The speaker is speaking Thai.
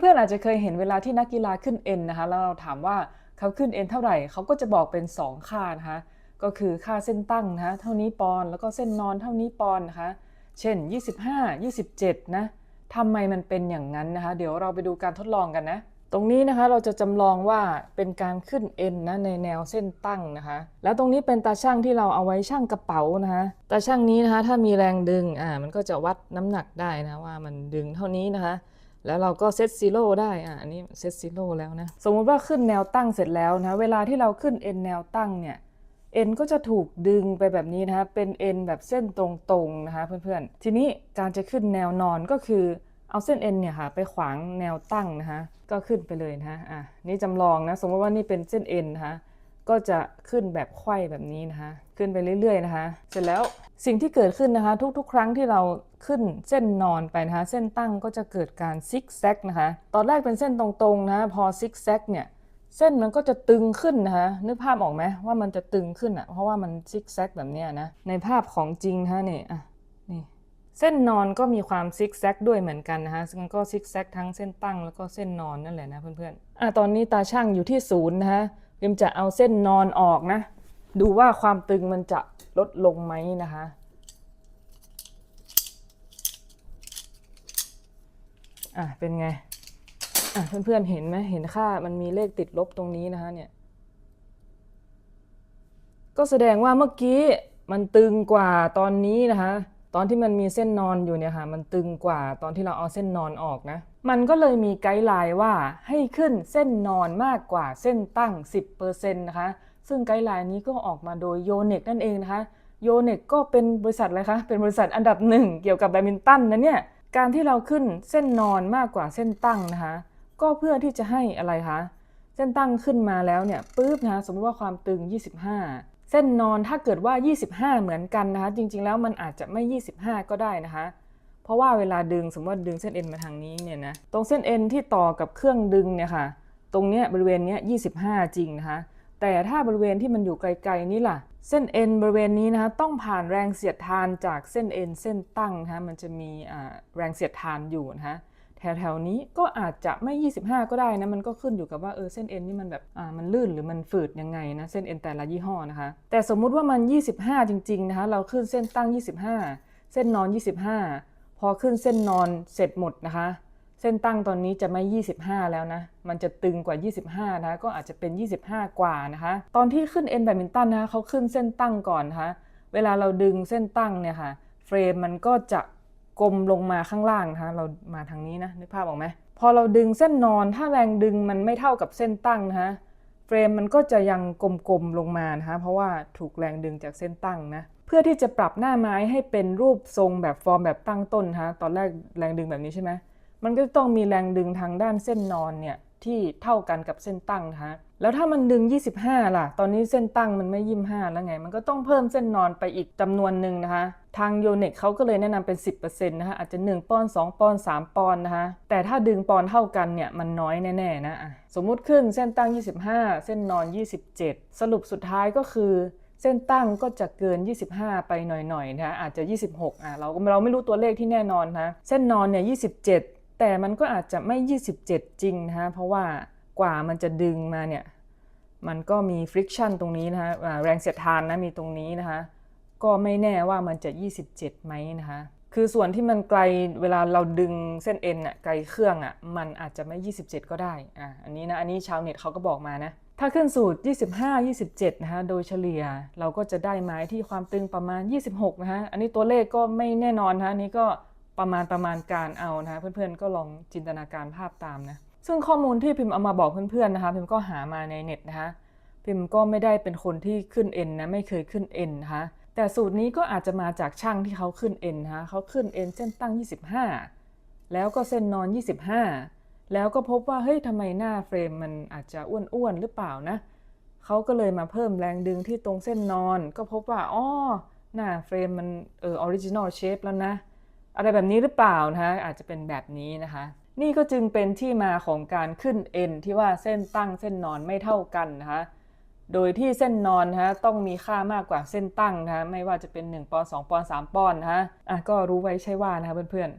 เพื่อนๆอาจจะเคยเห็นเวลาที่นักกีฬาขึ้นเอ็นนะคะแล้วเราถามว่าเขาขึ้นเอ็นเท่าไหร่เขาก็จะบอกเป็น 2 ค่านะคะก็คือค่าเส้นตั้งนะเท่านี้ปอนแล้วก็เส้นนอนเท่านี้ปอนนะคะเช่น 25 27 นะทำไมมันเป็นอย่างนั้นนะคะ เดี๋ยวเราไปดูการทดลองกันนะ ตรงนี้นะคะเราจะจำลองว่าเป็นการขึ้นเอ็นนะในแนวเส้นตั้งนะคะ แล้วตรงนี้เป็นตาช่างที่เราเอาไว้ช่างกระเป๋านะคะตาช่างนี้นะคะถ้ามีแรงดึงอ่ามันก็จะวัดน้ำหนักได้นะว่ามันดึงเท่านี้นะคะ แล้วเราก็เซตซีโร่ได้ อะอันนี้เซตซีโร่แล้วนะ สมมุติว่าขึ้นแนวตั้งเสร็จแล้วนะ เวลาที่เราขึ้นเอ็นแนวตั้งเนี่ยเอ็นก็จะถูกดึงไปแบบนี้นะคะ เป็นเอ็นแบบเส้นตรงๆนะคะเพื่อนๆ ทีนี้การจะขึ้นแนวนอนก็คือเอาเส้นเอ็นเนี่ยค่ะไปขวางแนวตั้งนะคะ ก็ขึ้นไปเลยนะคะอะนี่จำลองนะ สมมติว่านี่เป็นเส้นเอ็นนะคะ ก็จะขึ้นแบบไขว้แบบนี้นะคะ ขึ้นไปเรื่อยๆนะคะ เสร็จแล้วสิ่งที่เกิดขึ้นนะคะ ทุกๆ ครั้งที่เราขึ้นเส้นนอนไปนะคะ เส้นตั้งก็จะเกิดการซิกแซกนะคะ ตอนแรกเป็นเส้นตรงๆนะะพอซิกแซกเนี่ยเส้นมันก็จะตึงขึ้นนะคะนึกภาพออกไหมว่ามันจะตึงขึ้นอะเพราะว่ามันซิกแซกแบบเนี้ยนะในภาพของจริงนะคะนี่อะนี่เส้นนอนก็มีความซิกแซกด้วยเหมือนกันนะคะซึ่งก็ซิกแซกทั้งเส้นตั้งแล้วก็เส้นนอนนั่นแหละนะเพื่อนๆอะตอนนี้ตาช่างอยู่ที่ศูนย์นะคะ พิมจะเอาเส้นนอนออกนะ ดูว่าความตึงมันจะลดลงไหมนะคะ อะเป็นไง อะเพื่อนๆเห็นไหมเห็นค่ามันมีเลขติดลบตรงนี้นะคะเนี่ย ก็แสดงว่าเมื่อกี้มันตึงกว่าตอนนี้นะคะ ตอนที่มันมีเส้นนอนอยู่เนี่ยค่ะมันตึงกว่าตอนที่เราเอาเส้นนอนออกนะ มันก็เลยมีไกด์ไลน์ว่าให้ขึ้นเส้นนอนมากกว่าเส้นตั้ง 10%นะคะ ซึ่งไกด์ไลน์นี้ก็ออกมาโดยโยเน็กนั่นเองนะคะโยเน็กก็เป็นบริษัทอะไรคะ เป็นบริษัทอันดับหนึ่งเกี่ยวกับแบดมินตันนะเนี่ย การที่เราขึ้นเส้นนอนมากกว่าเส้นตั้งนะคะ ก็เพื่อที่จะให้อะไรคะ เส้นตั้งขึ้นมาแล้วเนี่ยปุ๊บนะคะสมมติว่าความตึง 25 เส้นนอนถ้าเกิดว่า 25 เหมือนกันนะคะ จริง ๆ แล้วมันอาจจะไม่ 25 ก็ได้นะคะ เพราะว่าเวลาดึงสมมติว่าดึงเส้นเอ็นมาทางนี้เนี่ยนะตรงเส้นเอ็นที่ต่อกับเครื่องดึงเนี่ยค่ะ ตรงเนี้ยบริเวณเนี้ย25 จริงนะคะ แต่ถ้าบริเวณที่มันอยู่ไกลๆนี่ล่ะ เส้นเอ็นบริเวณนี้นะคะต้องผ่านแรงเสียดทานจากเส้นเอ็นเส้นตั้งนะคะมันจะมีแรงเสียดทานอยู่นะคะ แถวๆนี้ก็อาจจะไม่ 25 ก็ได้นะ มันก็ขึ้นอยู่กับว่าเออเส้นเอ็นนี่มันแบบอ่ามันลื่นหรือมันฝืดยังไงนะเส้นเอ็นแต่ละยี่ห้อนะคะ แต่สมมุติว่ามัน 25 จริงๆนะคะเราขึ้นเส้นตั้ง 25 เส้นนอน 25 พอขึ้นเส้นนอนเสร็จหมดนะคะ เส้นตั้งตอนนี้จะไม่ 25 แล้วนะ มันจะตึงกว่า 25 นะคะก็อาจจะเป็น 25 กว่านะคะ ตอนที่ขึ้นเอ็นแบดมินตันนะคะเขาขึ้นเส้นตั้งก่อนนะคะเวลาเราดึงเส้นตั้งเนี่ยค่ะเฟรมมันก็จะ กลมลงมาข้างล่างนะคะเรามาทางนี้นะนึกภาพออกไหมพอเราดึงเส้นนอนถ้าแรงดึงมันไม่เท่ากับเส้นตั้งนะคะเฟรมมันก็จะยังกลมๆลงมานะคะเพราะว่าถูกแรงดึงจากเส้นตั้งนะเพื่อที่จะปรับหน้าไม้ให้เป็นรูปทรงแบบฟอร์มแบบตั้งต้นนะคะตอนแรกแรงดึงแบบนี้ใช่ไหมมันก็ต้องมีแรงดึงทางด้านเส้นนอนเนี่ย ที่เท่ากันกับเส้นตั้งนะคะแล้วถ้ามันดึง 25 ล่ะ ตอนนี้เส้นตั้งมันไม่25แล้วไง มันก็ต้องเพิ่มเส้นนอนไปอีกจำนวนหนึ่งนะคะ ทางโยเน็กเขาก็เลยแนะนำเป็น 10%นะคะอาจจะ 1ปอนด์2ปอนด์3ปอนด์นะคะ แต่ถ้าดึงปอนด์เท่ากันเนี่ย มันน้อยแน่ๆนะสมมุติขึ้นเส้นตั้ง 25 เส้นนอน 27 สรุปสุดท้ายก็คือเส้นตั้งก็จะเกิน 25 ไปหน่อยๆนะคะอาจจะ 26อะเราเราไม่รู้ตัวเลขที่แน่นอนนะเส้นนอนเนี่ย27 แต่มันก็อาจจะไม่ 27 จริงนะคะเพราะว่ากว่ามันจะดึงมาเนี่ย มันก็มี friction ตรงนี้นะคะแรงเสียดทานนะมีตรงนี้นะคะ ก็ไม่แน่ว่ามันจะ 27ไหมนะคะ คือส่วนที่มันไกลเวลาเราดึงเส้นเอ็นอะไกลเครื่องอะมันอาจจะไม่ 27 ก็ได้ อะอันนี้นะ อันนี้ชาวเน็ตเขาก็บอกมานะ ถ้าขึ้นสูตร 25 27 นะคะ โดยเฉลี่ยเราก็จะได้ไม้ที่ความตึงประมาณ 26 นะคะอันนี้ตัวเลขก็ไม่แน่นอนนะคะนนี้ก็ ประมาณประมาณการเอานะคะเพื่อนๆก็ลองจินตนาการภาพตามนะซึ่งข้อมูลที่พิมพ์เอามาบอกเพื่อนๆนะคะพิมพ์ก็หามาในเน็ตนะคะพิมพ์ก็ไม่ได้เป็นคนที่ขึ้นเอ็นนะไม่เคยขึ้นเอ็นนะคะแต่สูตรนี้ก็อาจจะมาจากช่างที่เขาขึ้นเอ็นนะคะเขาขึ้นเอ็นเส้นตั้ง 25 แล้วก็เส้นนอน 25 แล้วก็พบว่าเฮ้ยทำไมหน้าเฟรมมันอาจจะอ้วนๆหรือเปล่านะเขาก็เลยมาเพิ่มแรงดึงที่ตรงเส้นนอน ก็พบว่าอ๋อหน้าเฟรมมันเออออริจินอลเชฟแล้วนะ อะไรแบบนี้หรือเปล่านะคะอาจจะเป็นแบบนี้นะคะ นี่ก็จึงเป็นที่มาของการขึ้นเอ็นที่ว่าเส้นตั้งเส้นนอนไม่เท่ากันนะคะโดยที่เส้นนอนฮะคะต้องมีค่ามากกว่าเส้นตั้งนะคะไม่ว่าจะเป็น 1ปอนด์2ปอนด์3ปอนด์นะฮะอะก็รู้ไว้ใช่ว่านะคะเพื่อน